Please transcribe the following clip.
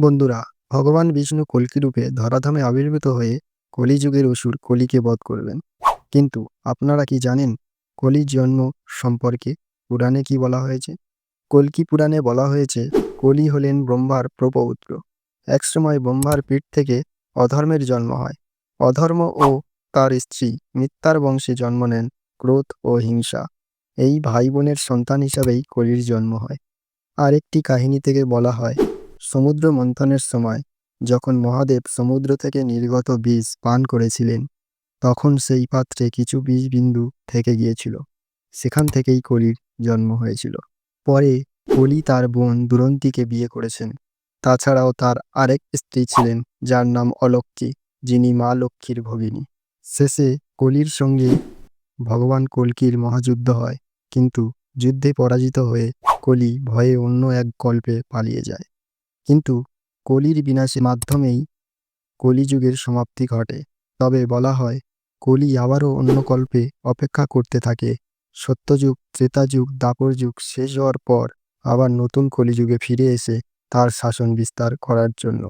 বন্ধুরা, ভগবান বিষ্ণু কল্কি রূপে ধরাধামে আবির্ভূত হয়ে কলিযুগের অসুর কলিকে বধ করবেন। কিন্তু আপনারা কি জানেন কলির জন্ম সম্পর্কে? পুরাণে কি বলা হয়েছে? কল্কি পুরাণে বলা হয়েছে, কলি হলেন ব্রহ্মার প্রপৌত্র। একসময় ব্রহ্মার পিঠ থেকে অধর্মের জন্ম হয়। অধর্ম ও তার স্ত্রী মিথ্যার বংশে জন্ম নেন ক্রোধ ও হিংসা। এই ভাই বোনের সন্তান হিসাবেই কলির জন্ম হয়। আরেকটি কাহিনী থেকে বলা হয় সমুদ্র মন্থনের সময় যখন মহাদেব সমুদ্র থেকে নির্গত বীজ পান করেছিলেন, তখন সেই পাত্রে কিছু বীজ বিন্দু থেকে গিয়েছিল। সেখান থেকেই কলির জন্ম হয়েছিল। পরে কলি তার বোন দুরন্তিকে বিয়ে করেছেন। তাছাড়াও তার আরেক স্ত্রী ছিলেন, যার নাম অলক্ষ্মী, যিনি মা লক্ষ্মীর ভগিনী। শেষে কলির সঙ্গে ভগবান কল্কির মহাযুদ্ধ হয়, কিন্তু যুদ্ধে পরাজিত হয়ে কলি ভয়ে অন্য এক কল্পে পালিয়ে যায়। কিন্তু কলির বিনাশের মাধ্যমেই কলিযুগের সমাপ্তি ঘটে। তবে বলা হয়, কলি আবারও অন্য কল্পে অপেক্ষা করতে থাকে। সত্যযুগ, ত্রেতাযুগ দাপর যুগ শেষ হওয়ার পর আবার নতুন কলিযুগে ফিরে এসে তার শাসন বিস্তার করার জন্য।